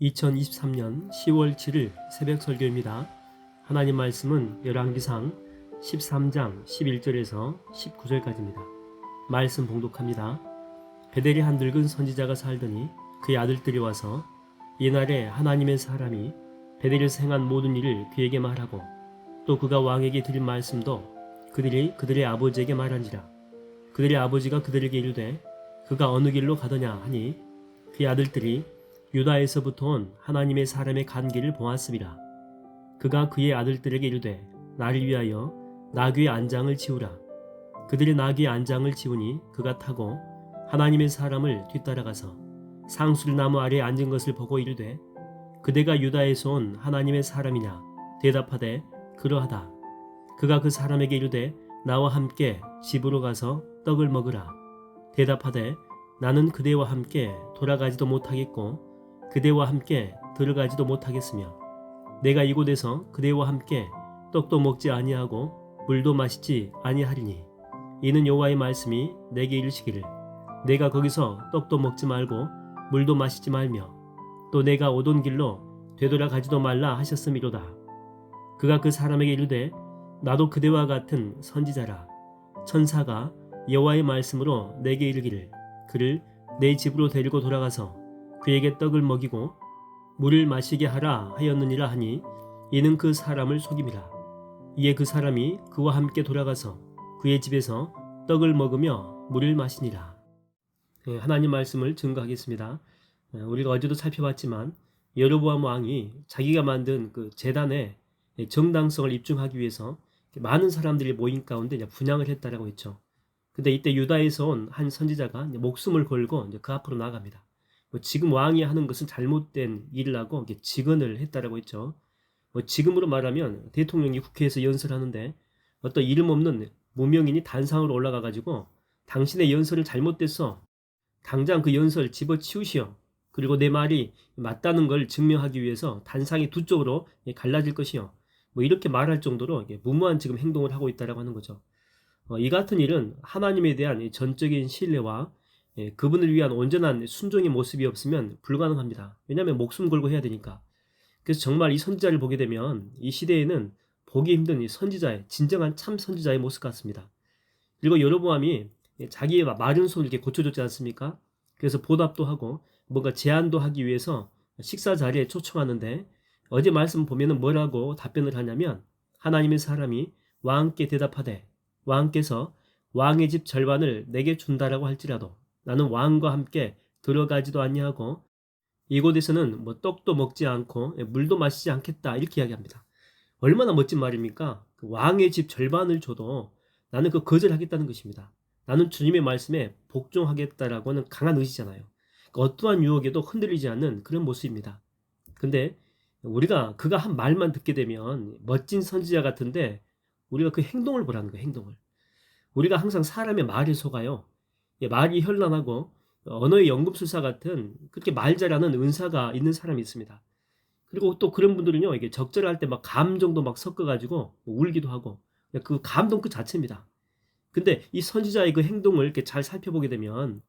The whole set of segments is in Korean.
2023년 10월 7일 새벽 설교입니다. 하나님 말씀은 열왕기상 13장 11절에서 19절까지입니다. 말씀 봉독합니다. 베델이 한 늙은 선지자가 살더니 그의 아들들이 와서 이날에 하나님의 사람이 베델에서 행한 모든 일을 그에게 말하고 또 그가 왕에게 드린 말씀도 그들이 그들의 아버지에게 말한지라 그들의 아버지가 그들에게 이르되 그가 어느 길로 가더냐 하니 그의 아들들이 유다에서부터 온 하나님의 사람의 간기를 보았습니다. 그가 그의 아들들에게 이르되 나를 위하여 나귀의 안장을 지우라. 그들이 나귀의 안장을 지우니 그가 타고 하나님의 사람을 뒤따라가서 상술 나무 아래에 앉은 것을 보고 이르되 그대가 유다에서 온 하나님의 사람이냐 대답하되 그러하다. 그가 그 사람에게 이르되 나와 함께 집으로 가서 떡을 먹으라. 대답하되 나는 그대와 함께 돌아가지도 못하겠고 그대와 함께 들어가지도 못하겠으며 내가 이곳에서 그대와 함께 떡도 먹지 아니하고 물도 마시지 아니하리니 이는 여호와의 말씀이 내게 이르시기를 내가 거기서 떡도 먹지 말고 물도 마시지 말며 또 내가 오던 길로 되돌아가지도 말라 하셨음이로다. 그가 그 사람에게 이르되 나도 그대와 같은 선지자라. 천사가 여호와의 말씀으로 내게 이르기를 그를 내 집으로 데리고 돌아가서 그에게 떡을 먹이고 물을 마시게 하라 하였느니라 하니 이는 그 사람을 속임이라. 이에 그 사람이 그와 함께 돌아가서 그의 집에서 떡을 먹으며 물을 마시니라. 예, 하나님 말씀을 증거하겠습니다. 예, 우리가 어제도 살펴봤지만 여로보암 왕이 자기가 만든 그 재단의 정당성을 입증하기 위해서 많은 사람들이 모인 가운데 분양을 했다라고 했죠. 근데 이때 유다에서 온 한 선지자가 목숨을 걸고 그 앞으로 나갑니다. 뭐 지금 왕이 하는 것은 잘못된 이렇게 직언을 했다라고 했죠. 뭐 지금으로 말하면 대통령이 국회에서 연설하는데 어떤 이름 없는 무명인이 단상으로 올라가 가지고 당신의 연설을 잘못됐어. 당장 그 연설 집어치우시오. 그리고 내 말이 맞다는 걸 증명하기 위해서 단상이 두 쪽으로 갈라질 것이요. 뭐 이렇게 말할 정도로 무모한 지금 행동을 하고 있다라고 하는 거죠. 어, 이 같은 일은 하나님에 대한 이 전적인 신뢰와 예, 그분을 위한 온전한 순종의 모습이 없으면 불가능합니다. 왜냐하면 목숨 걸고 해야 되니까. 그래서 정말 이 선지자를 보게 되면 이 시대에는 보기 힘든 이 선지자의 진정한 참 선지자의 모습 같습니다. 그리고 여로보암이 자기의 마른 손을 이렇게 고쳐줬지 않습니까? 그래서 보답도 하고 뭔가 제안도 하기 위해서 식사 자리에 초청하는데 어제 말씀 보면은 뭐라고 답변을 하냐면 하나님의 사람이 왕께 대답하되 왕께서 왕의 집 절반을 내게 준다라고 할지라도 나는 왕과 함께 들어가지도 아니하고 이곳에서는 뭐 떡도 먹지 않고 물도 마시지 않겠다 이렇게 이야기합니다. 얼마나 멋진 말입니까? 그 왕의 집 절반을 줘도 나는 그 거절하겠다는 것입니다. 나는 주님의 말씀에 복종하겠다라고 하는 강한 의지잖아요. 그러니까 어떠한 유혹에도 흔들리지 않는 그런 모습입니다. 근데 우리가 그가 한 말만 듣게 되면 멋진 선지자 같은데 우리가 그 행동을 보라는 거예요, 행동을. 우리가 항상 사람의 말에 속아요. 예, 말이 현란하고 언어의 연금술사 같은 그렇게 말 잘하는 은사가 있는 사람이 있습니다. 그리고 또 그런 분들은요, 이게 적절할 때 막 감정도 막 섞어가지고 뭐 울기도 하고 그 감동 그 자체입니다. 근데 이 선지자의 그 행동을 이렇게 잘 살펴보게 되면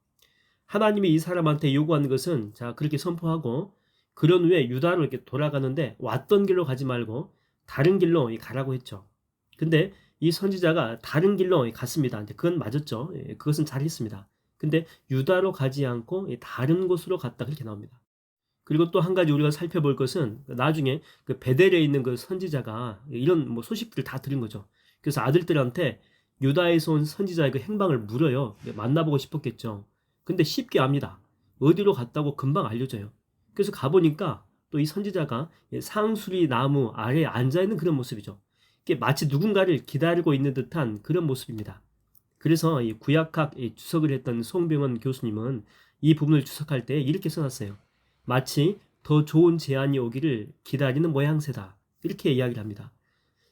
하나님이 이 사람한테 요구하는 것은 자 그렇게 선포하고 그런 후에 유다로 이렇게 돌아가는데 왔던 길로 가지 말고 다른 길로 가라고 했죠. 근데 이 선지자가 다른 길로 갔습니다. 그건 맞았죠. 예, 그것은 잘했습니다. 근데 유다로 가지 않고 다른 곳으로 갔다 그렇게 나옵니다. 그리고 또 한 가지 우리가 살펴볼 것은 나중에 그 베델에 있는 그 선지자가 이런 뭐 소식들을 다 들은 거죠. 그래서 아들들한테 유다에서 온 선지자의 그 행방을 물어요. 만나보고 싶었겠죠. 근데 쉽게 압니다. 어디로 갔다고 금방 알려줘요. 그래서 가보니까 또 이 선지자가 상수리 나무 아래에 앉아있는 그런 모습이죠. 마치 누군가를 기다리고 있는 듯한 그런 모습입니다. 그래서 이 구약학 주석을 했던 송병원 교수님은 이 부분을 주석할 때 이렇게 써놨어요. 마치 더 좋은 제안이 오기를 기다리는 모양새다. 이렇게 이야기를 합니다.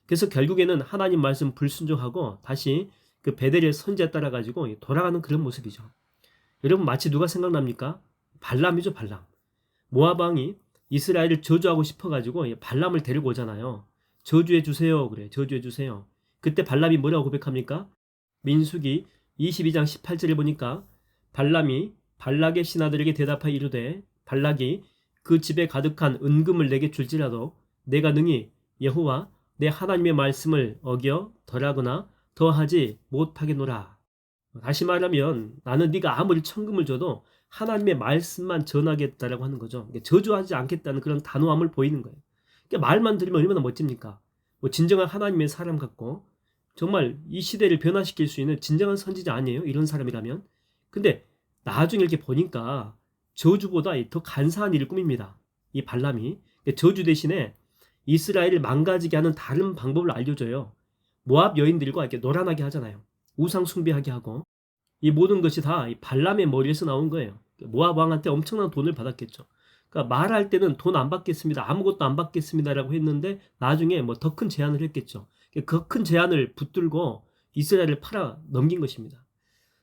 그래서 결국에는 하나님 말씀 불순종하고 다시 그 베델의 선지에 따라 가지고 돌아가는 그런 모습이죠. 여러분 마치 누가 생각납니까? 발람이죠, 발람. 모압 왕이 이스라엘을 저주하고 싶어 가지고 발람을 데리고 오잖아요. 저주해 주세요. 그래. 저주해 주세요. 그때 발람이 뭐라고 고백합니까? 민수기 22장 18절에 보니까 발람이 발락의 신하들에게 대답하여 이르되 발락이 그 집에 가득한 은금을 내게 줄지라도 내가 능히 여호와 내 하나님의 말씀을 어겨 덜하거나 더하지 못하겠노라. 다시 말하면 나는 네가 아무리 천금을 줘도 하나님의 말씀만 전하겠다라고 하는 거죠. 그러니까 저주하지 않겠다는 그런 단호함을 보이는 거예요. 그러니까 말만 들으면 얼마나 멋집니까? 뭐 진정한 하나님의 사람 같고 정말 이 시대를 변화시킬 수 있는 진정한 선지자 아니에요? 이런 사람이라면. 근데 나중에 이렇게 보니까 저주보다 더 간사한 일을 꾸밉니다. 이 발람이 그러니까 저주 대신에 이스라엘을 망가지게 하는 다른 방법을 알려줘요. 모압 여인들과 이렇게 노란하게 하잖아요. 우상 숭배하게 하고 이 모든 것이 다이 발람의 머리에서 나온 거예요. 모압 왕한테 엄청난 돈을 받았겠죠. 그러니까 말할 때는 돈 안 받겠습니다. 아무것도 안 받겠습니다라고 했는데 나중에 뭐 더 큰 제안을 했겠죠. 그 큰 제안을 붙들고 이스라엘을 팔아 넘긴 것입니다.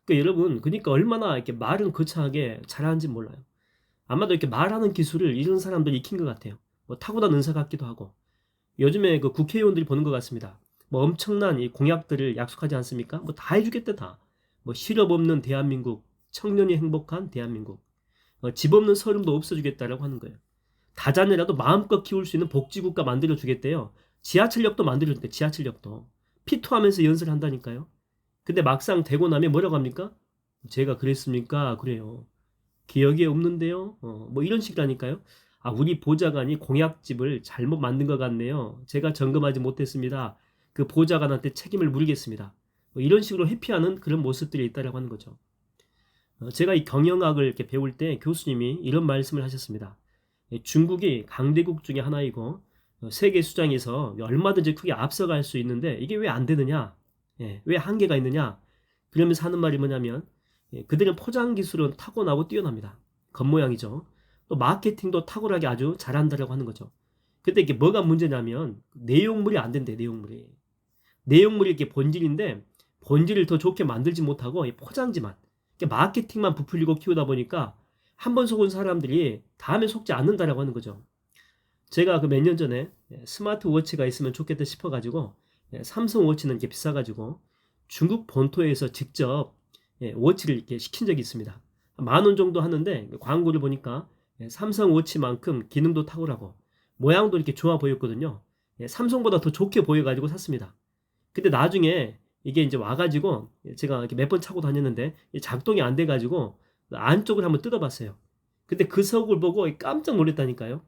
그러니까 여러분, 그러니까 얼마나 이렇게 말은 거창하게 잘하는지 몰라요. 아마도 이렇게 말하는 기술을 이런 사람들이 익힌 것 같아요. 뭐 타고난 은사 같기도 하고. 요즘에 그 국회의원들이 보는 것 같습니다. 뭐 엄청난 이 공약들을 약속하지 않습니까? 뭐 다 해주겠다 다. 뭐 실업 없는 대한민국, 청년이 행복한 대한민국, 어, 집 없는 서름도 없어주겠다라고 하는 거예요. 다자녀라도 마음껏 키울 수 있는 복지국가 만들어주겠대요. 지하철역도 만들어줄게 지하철역도. 피투하면서 연설을 한다니까요. 근데 막상 되고 나면 뭐라고 합니까? 제가 그랬습니까? 그래요. 기억이 없는데요. 어, 뭐 이런 식이라니까요. 아, 우리 보좌관이 공약집을 잘못 만든 것 같네요. 제가 점검하지 못했습니다. 그 보좌관한테 책임을 물겠습니다. 뭐 이런 식으로 회피하는 그런 모습들이 있다라고 하는 거죠. 어, 제가 이 경영학을 이렇게 배울 때 교수님이 이런 말씀을 하셨습니다. 예, 중국이 강대국 중에 하나이고 어, 세계 수장에서 얼마든지 크게 앞서갈 수 있는데 이게 왜 안 되느냐? 예, 왜 한계가 있느냐? 그러면서 하는 말이 뭐냐면 예, 그들은 포장 기술은 타고나고 뛰어납니다. 겉모양이죠. 또 마케팅도 탁월하게 아주 잘한다라고 하는 거죠. 근데 이게 뭐가 문제냐면 내용물이 안 된대 내용물이. 내용물이 이렇게 본질인데 본질을 더 좋게 만들지 못하고 포장지만 마케팅만 부풀리고 키우다 보니까 한 번 속은 사람들이 다음에 속지 않는다라고 하는 거죠. 제가 그 몇 년 전에 스마트 워치가 있으면 좋겠다 싶어가지고 삼성 워치는 이렇게 비싸가지고 중국 본토에서 직접 워치를 이렇게 시킨 적이 있습니다. 만 원 정도 하는데 광고를 보니까 삼성 워치만큼 기능도 탁월하고 모양도 이렇게 좋아 보였거든요. 삼성보다 더 좋게 보여가지고 샀습니다. 근데 나중에 이게 이제 와가지고 제가 몇 번 차고 다녔는데 작동이 안 돼가지고 안쪽을 한번 뜯어봤어요. 근데 그 석을 보고 깜짝 놀랐다니까요.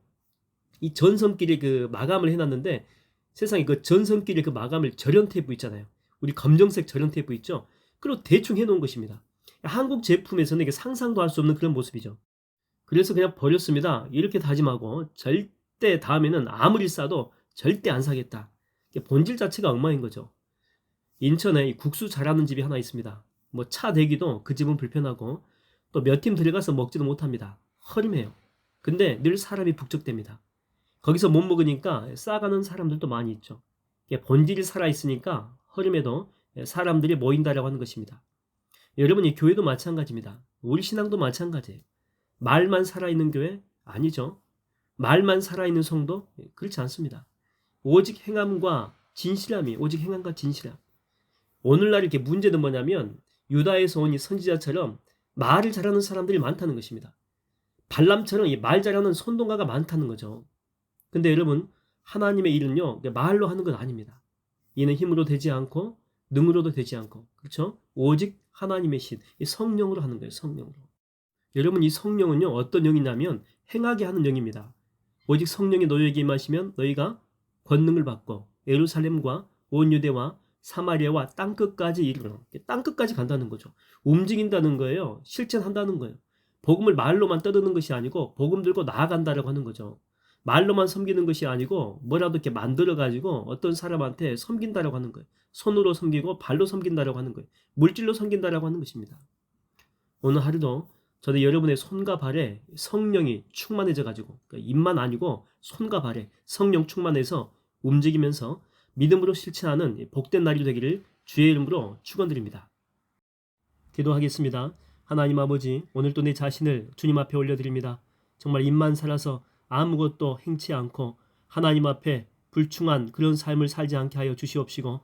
이 전선끼리 그 마감을 해놨는데 세상에 그 전선끼리 그 마감을 절연 테이프 있잖아요. 우리 검정색 절연 테이프 있죠. 그리고 대충 해놓은 것입니다. 한국 제품에서는 이게 상상도 할 수 없는 그런 모습이죠. 그래서 그냥 버렸습니다. 이렇게 다짐하고 절대 다음에는 아무리 싸도 절대 안 사겠다. 본질 자체가 엉망인 거죠. 인천에 국수 잘하는 집이 하나 있습니다. 뭐 차 대기도 그 집은 불편하고 또 몇 팀 들어가서 먹지도 못합니다. 허름해요. 근데 늘 사람이 북적됩니다. 거기서 못 먹으니까 싸가는 사람들도 많이 있죠. 본질이 살아있으니까 허름해도 사람들이 모인다라고 하는 것입니다. 여러분 이 교회도 마찬가지입니다. 우리 신앙도 마찬가지예요. 말만 살아있는 교회? 아니죠. 말만 살아있는 성도? 그렇지 않습니다. 오직 행함과 진실함이, 오직 행함과 진실함. 오늘날 이렇게 문제는 뭐냐면 유다에서 온 이 선지자처럼 말을 잘하는 사람들이 많다는 것입니다. 발람처럼 이 말 잘하는 손동가가 많다는 거죠. 근데 여러분 하나님의 일은요 말로 하는 건 아닙니다. 이는 힘으로 되지 않고 능으로도 되지 않고 그렇죠? 오직 하나님의 신, 이 성령으로 하는 거예요. 성령으로. 여러분 이 성령은요 어떤 영이냐면 행하게 하는 영입니다. 오직 성령이 너희에게 임하시면 너희가 권능을 받고 예루살렘과 온 유대와 사마리아와 땅 끝까지 이르러 땅 끝까지 간다는 거죠. 움직인다는 거예요. 실천한다는 거예요. 복음을 말로만 떠드는 것이 아니고 복음 들고 나아간다라고 하는 거죠. 말로만 섬기는 것이 아니고 뭐라도 이렇게 만들어 가지고 어떤 사람한테 섬긴다라고 하는 거예요. 손으로 섬기고 발로 섬긴다라고 하는 거예요. 물질로 섬긴다라고 하는 것입니다. 오늘 하루도 저도 여러분의 손과 발에 성령이 충만해져 가지고 그러니까 입만 아니고 손과 발에 성령 충만해서 움직이면서 믿음으로 실천하는 복된 날이 되기를 주의 이름으로 축원드립니다. 기도하겠습니다. 하나님 아버지, 오늘도 내 자신을 주님 앞에 올려드립니다. 정말 입만 살아서 아무것도 행치 않고 하나님 앞에 불충한 그런 삶을 살지 않게 하여 주시옵시고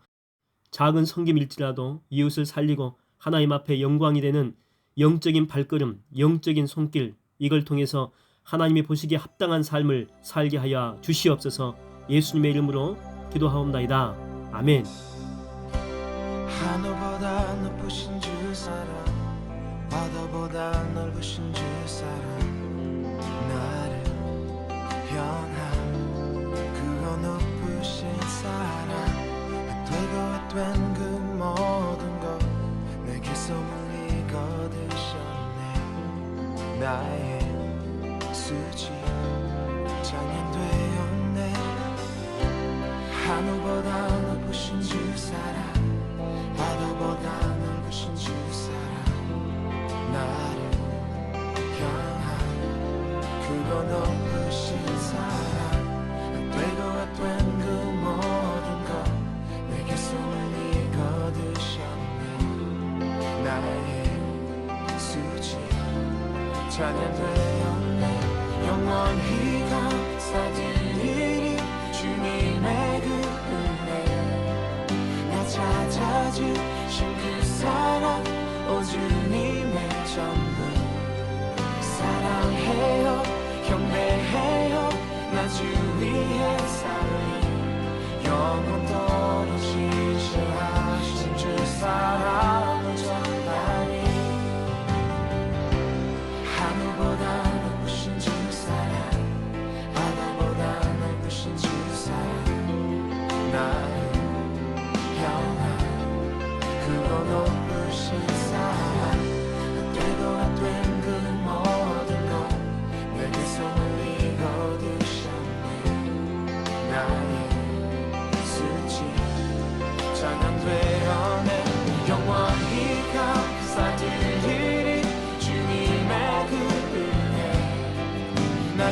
작은 성김일지라도 이웃을 살리고 하나님 앞에 영광이 되는 영적인 발걸음, 영적인 손길 이걸 통해서 하나님이 보시기에 합당한 삶을 살게 하여 주시옵소서 예수님의 이름으로 기도하옵나이다. 아멘. 하늘보다 높으신 주 사랑 바다보다 넓으신 주 사랑 나를 향한 그거 높으신 사랑 되고 된그 모든 것 내게 소문이 거두셨네 나의 하늘보다 높으신 주 사랑 바다보다 넓으신 주 사랑. 나를 향한 그거 높으신 사랑. 되고 된 그 모든 것 내게 소문이 거두셨네. 나의 수지 찬양되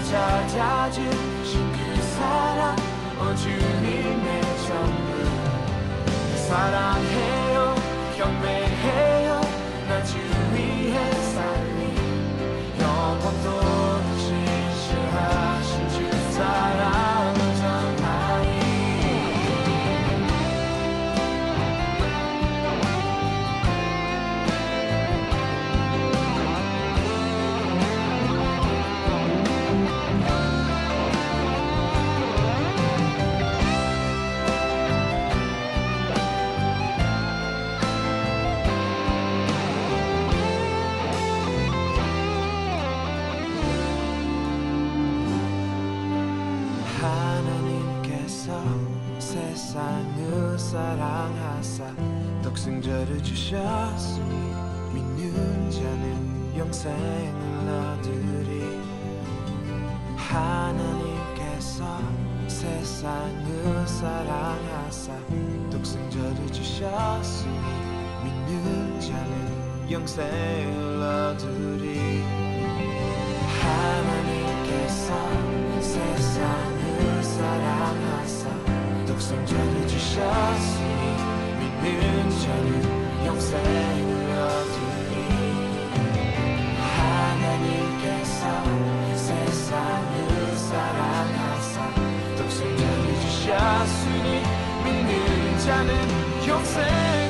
은혜 나 찾아주신 그 사랑 오 주님의 전부. 사랑해 영생을 얻으리 하나님께서 세상을 사랑하사 독생자를 주셨으니 믿는 자는 영생을 얻으리 하나님께서 세상을 사랑하사 독생자를 주셨으니 믿는 자는 영생을 독생자를 주